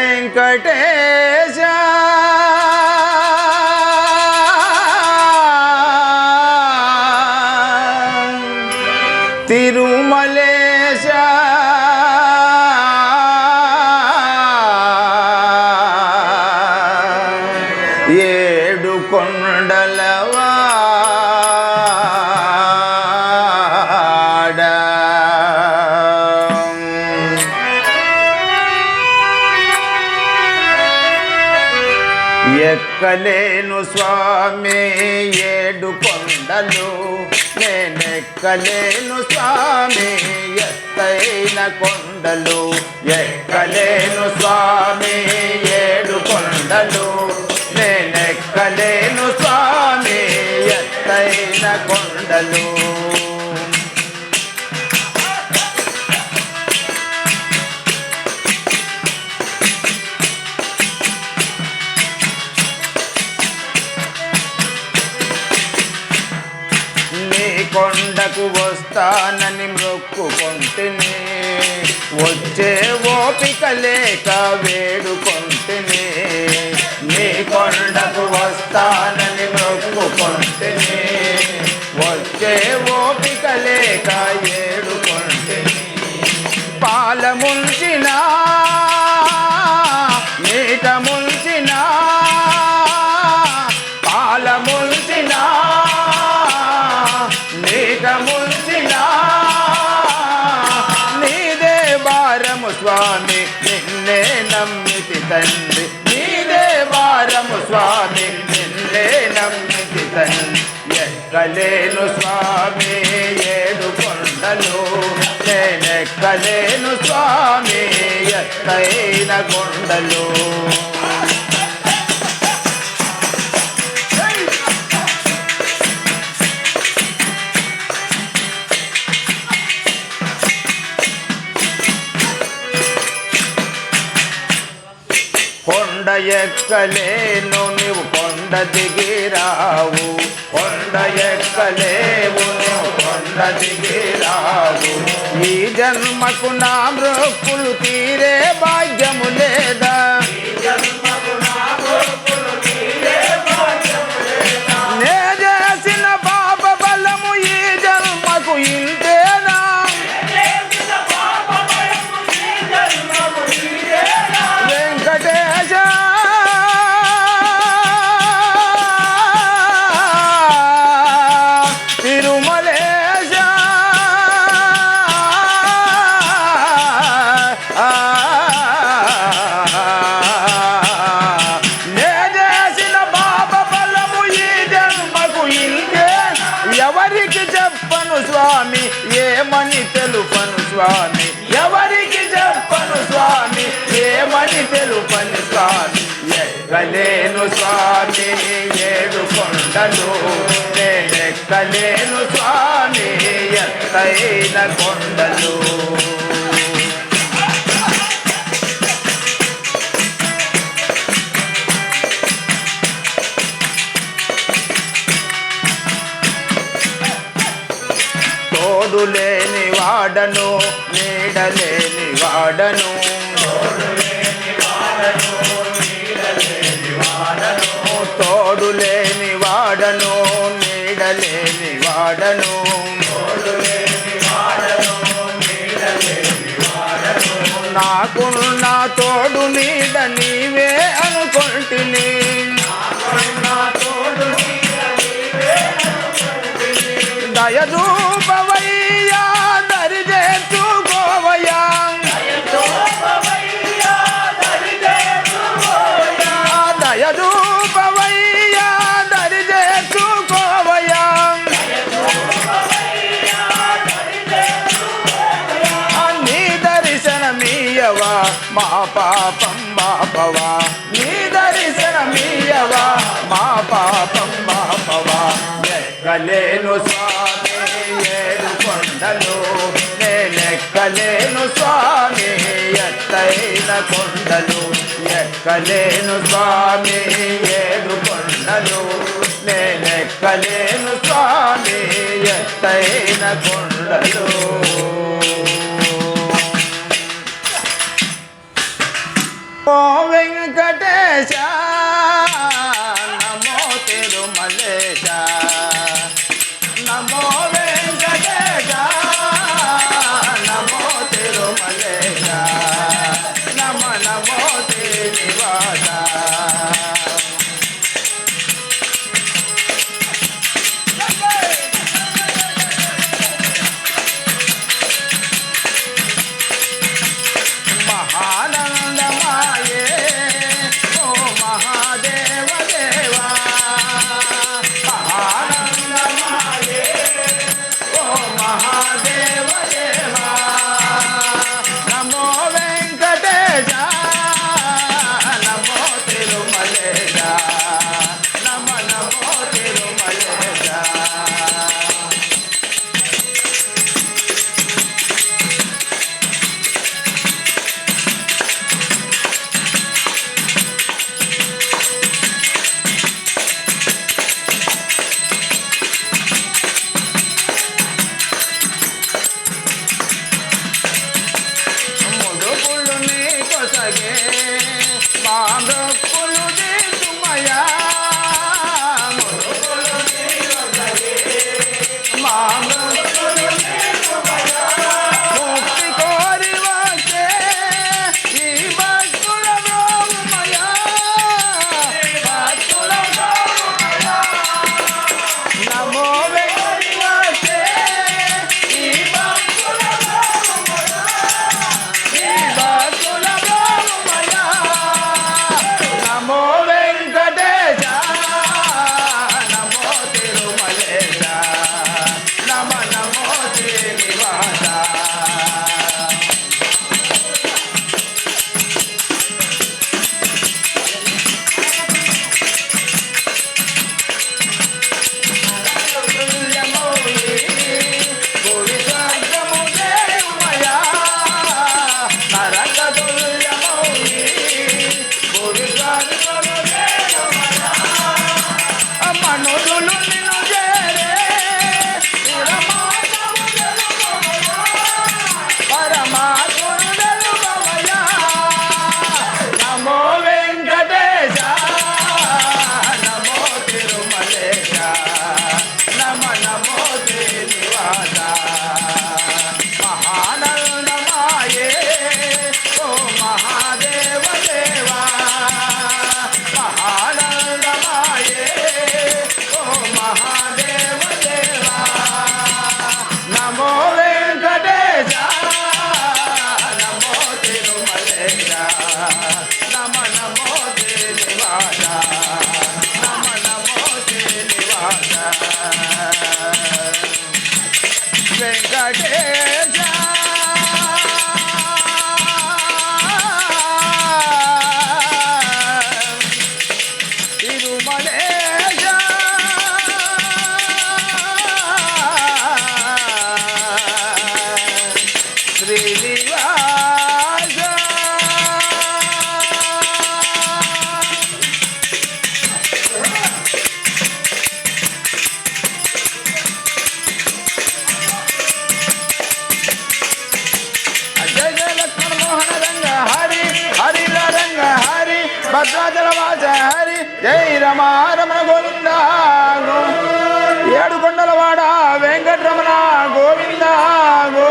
वेंकटेश। तिरुमले ఎక్కలేను స్వామి ఏడు కొండలు నేనెక్కలేను స్వామి ఎత్తైన కొండలు ఎక్కలేను స్వామి వచ్చే ఓపిక లేక వేడుకొంటిని తండ్రి. నీదే వారము స్వామి నిన్నే నమ్మితి తండ్రి. ఎక్కలేను స్వామి ఏడు కొండలు. నేనెక్కలేను స్వామి ఎక్కైన కొండలు. ఎక్కలేను నీవు కొండ దిగిరావు. కొండ ఎక్కలేవు నీవు కొండ దిగిరావు. ఈ జన్మకు నా మృక్కులు తీరే భాగ్యము లేదా? ఏమని తెలుపను స్వామి ఎక్కలేను స్వామి ఏడు కొండలు. నేనెక్కలేను స్వామి ఎత్తైన కొండలు. తోడు లేని వాడను నీడలేని వాడను. తోడు లేని వాడను నీడలేని వాడను. నాకున్న తోడు నీడ నీవే అనుకుంటుని. దయదూపవయ్యా. మా పాపం మా పవా. నీ దర్శనమీయవా మా పాపం మా పవా. లెక్కలేను స్వామి ఏడు కొండలు. నే లెక్కలేను స్వామి ఎత్తైన కొండలు. లెక్కలేను స్వామి ఏడు కొండలు. నే లెక్కలేను స్వామి ఎత్తైన కొండలు. राजा కొసగే మా మృక్కులు తీసుమయా ముడుపులు time. Think again. భద్రాచల వాస హరి జై రమా రమణ గోవింద ఏడు కొండలవాడ వెంకటరమణ గోవింద గో.